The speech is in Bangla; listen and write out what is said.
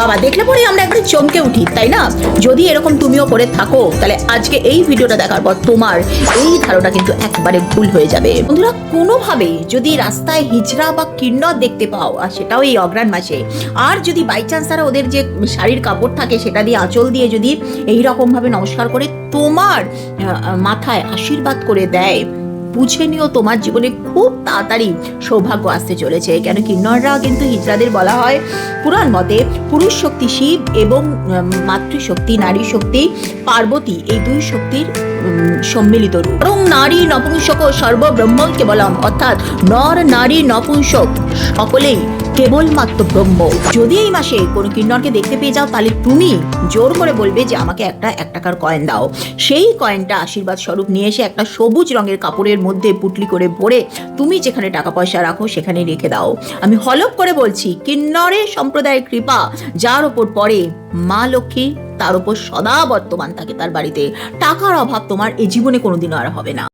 বাবা, দেখলে পরে আমরা একবারে চমকে উঠি, তাই না? যদি এরকম তুমিও করে থাকো, তাহলে আজকে এই ভিডিওটা দেখার পর তোমার এই ধারণা কিন্তু একবারে ভুল হয়ে যাবে। বন্ধুরা কোনোভাবে যদি রাস্তায় হিজড়া বা কিন্নর দেখতে পাও, আর সেটাও এই অগ্রাণ মাসে, আর যদি বাই চান্স তারা ওদের যে শাড়ির কাপড় থাকে, সেটা দিয়ে আঁচল দিয়ে যদি এই রকম ভাবে নমস্কার করে তোমার মাথায় আশীর্বাদ করে দেয় বুঝে নিও তোমার জীবনে খুব তাড়াতাড়ি সৌভাগ্য আসতে চলেছে। কেন কিন্নররা কিন্তু হিজড়াদের বলা হয় পুরাণ মতে পুরুষ শক্তি শিব এবং মাতৃশক্তি, নারী শক্তি, পার্বতী এই দুই শক্তির সম্মিলিত রূপ। এবং নারী নপুংসক সর্বব্রহ্মকে সর্বব্রহ্ম কেবলম অর্থাৎ নর, নারী, নপুংসক সকলেই কেবলমাত্র ব্রহ্ম। যদি এই মাসে কোনো কিন্নরকে দেখতে পেয়ে যাও, তাহলে তুমি জোর করে বলবে যে আমাকে একটা এক টাকার কয়েন দাও। সেই কয়েনটা আশীর্বাদ স্বরূপ নিয়ে এসে একটা সবুজ রঙের কাপড়ের মধ্যে পুটলি করে ভরে তুমি যেখানে টাকা পয়সা রাখো, সেখানে রেখে দাও। আমি হলপ করে বলছি, কিন্নরের সম্প্রদায়ের কৃপা, যার ওপর পড়ে মা লক্ষ্মী, তার উপর সদা বর্তমান থাকে তার বাড়িতে। টাকার অভাব তোমার এ জীবনে কোনোদিনও আর হবে না।